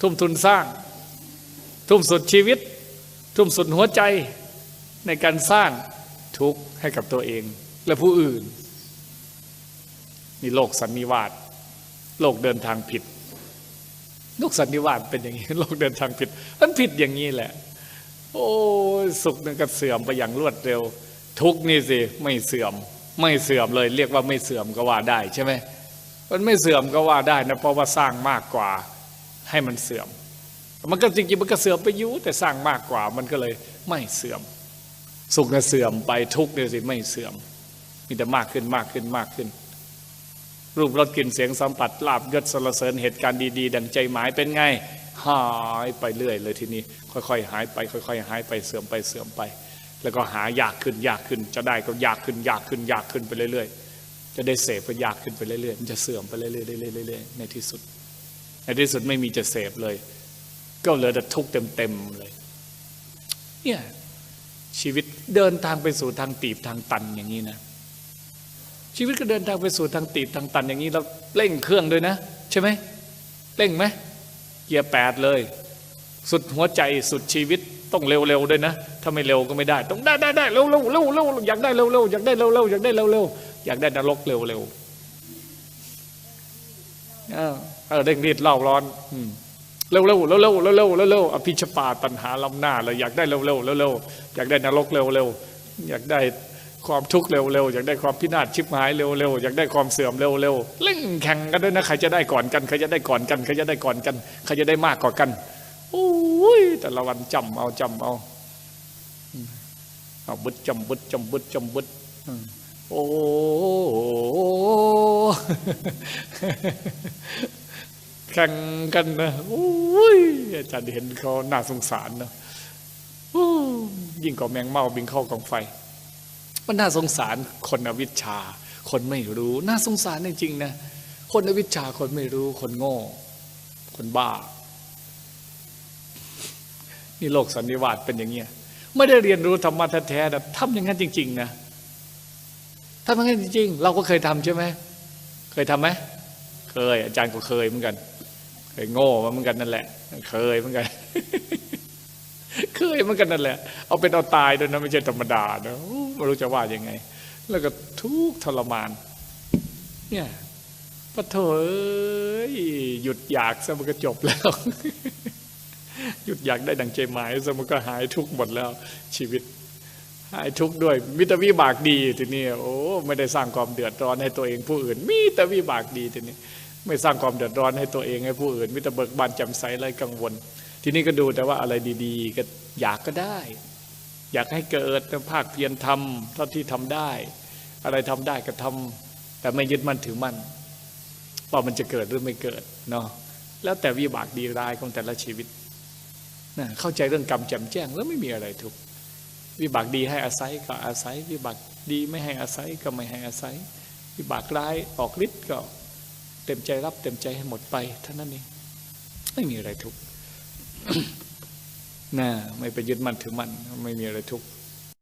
ทุ่มทุนสร้าง ทุ่มสุดชีวิต ทุ่มสุดหัวใจในการสร้างทุกข์ให้กับตัวเองและผู้อื่น นี่โลกสันนิวาสโลกเดินทางผิดโลกสันนิวาสเป็นอย่างนี้โลกเดินทางผิด มันผิดอย่างนี้แหละ โอ้สุขนึงก็เสื่อมไปอย่างรวดเร็ว ทุกข์นี่สิไม่เสื่อม ไม่เสื่อมเลย เรียกว่าไม่เสื่อมก็ว่าได้ใช่ไหมมันไม่เสื่อมก็ว่าได้นะเพราะว่าสร้างมากกว่า ให้มันเสื่อม มันก็จริงๆมันก็เสื่อมไปยุแต่สร้างมากกว่า มันก็เลยไม่เสื่อม สุขน่ะเสื่อมไปทุกเนี่ยสิไม่เสื่อม มีแต่มากขึ้นมากขึ้นมากขึ้น รูปรสกลิ่นเสียงสัมผัสลาบยศสรรเสริญเหตุการณ์ดีๆ ดังใจหมายเป็นไงหายไปเรื่อยเลยทีนี้ ค่อยๆ หายไป ค่อย ๆ หายไปเสื่อมไปเสื่อมไป แล้วก็หายากขึ้นยากขึ้น จะได้ก็ยากขึ้นยากขึ้นยากขึ้นไปเรื่อยๆจะได้เสพก็ยากขึ้นไปเรื่อยๆมันจะเสื่อมไปเรื่อยๆเรื่อยๆในที่สุด ในที่สุดไม่มีจะเสพเลย ก็เหลือแต่ทุกข์เต็มๆเลย เนี่ยชีวิตเดินทางไปสู่ทางตีบทางตันอย่างนี้นะ ชีวิตก็เดินทางไปสู่ทางตีบทางตันอย่างนี้เราเร่งเครื่องด้วยนะ ใช่ไหมเร่งไหมเกียร์แปดเลย สุดหัวใจสุดชีวิตต้องเร็วๆด้วยนะ ถ้าไม่เร็วก็ไม่ได้ ต้องได้ได้ได้เร็วเร็วเร็วเร็วอยากได้เร็วเร็วอยากได้เร็วเร็วอยากได้เร็วเร็วอยากได้นรกเร็วเร็ว เออเออเร่งรีดเล่าร้อนเร็วเร็วเร็วเร็วเร็วเร็วเร็วเร็วอภิชปาตันหาลำหน้าเลยอยากได้เร็วเร็วเร็วเร็วอยากได้นรกเร็วเร็วอยากได้ความทุกข์เร็วเร็วอยากได้ความพินาศชิบหายเร็วเร็วอยากได้ความเสื่อมเร็วเร็วเล่งแข่งกันด้วยนะใครจะได้ก่อนกันใครจะได้ก่อนกันใครจะได้ก่อนกันใครจะได้มากกว่ากันโอ้ยแต่ละวันจำเอาจำเอาเอาบึดจำบึดจำบึดจำบึดโอ้ แข่งกันนะโอ้ยอาจารย์เห็นเขาน่าสงสารนะยิ่งกว่าแมงเม่าบินเข้ากองไฟ มันน่าสงสารคนอวิชชา คนไม่รู้ น่าสงสารจริงๆนะคนอวิชชาคนไม่รู้ คนโง่ คนบ้า นี่โลกสันนิวาสเป็นอย่างเงี้ยไม่ได้เรียนรู้ธรรมะแท้ๆนะทำอย่างนั้นจริง ๆ นะทำอย่างนั้นจริง ๆ เราก็เคยทำใช่ไหม ยทำไหมเคย อาจารย์ก็เคยเหมือนกัน เคยโง่มาเหมือนกันนั่นแหละ เคยเหมือนกัน เคยเหมือนกันนั่นแหละ เอาเป็นเอาตายด้วยนะไม่ใช่ธรรมดานะโอ้ไม่รู้จะว่ายังไง แล้วก็ทุกทรมาน เนี่ยปะโถเอ้ยหยุดอยากซะมันก็จบแล้ว หยุดอยากได้ดังใจหมายซะมันก็หายทุกหมดแล้วชีวิต หายทุกข์ด้วยมิตรวิบากดีทีนี้โอ้ไม่ได้สร้างความเดือดร้อนให้ตัวเองผู้อื่นมีแต่วิบากดีทีนี้ ไม่สร้างความเดือดร้อนให้ตัวเองให้ผู้อื่นมิตรเบิกบานจ่มใสไรกังวล ทีนี้ก็ดูแต่ว่าอะไรดีๆ ก็อยากก็ได้ อยากให้เกิดภาคเพียรทำเท่าที่ทำได้ อะไรทำได้ก็ทำแต่ไม่ยึดมั่นถือมั่นว่ามันจะเกิดหรือไม่เกิดเนาะแล้วแต่วิบากดีร้ายของแต่ละชีวิตนะเข้าใจเรื่องกรรมแจ่มแจ้งแล้วไม่มีอะไรทุกข์ วิบากดีให้อาศัยก็อาศัย วิบากดีไม่ให้อาศัยก็ไม่ให้อาศัย วิบากร้ายออกฤทธิ์ก็เต็มใจรับเต็มใจให้หมดไปเท่านั้นเองไม่มีอะไรทุกข์น่าไม่ไปยึดมั่นถือมั่นไม่มีอะไรทุกข์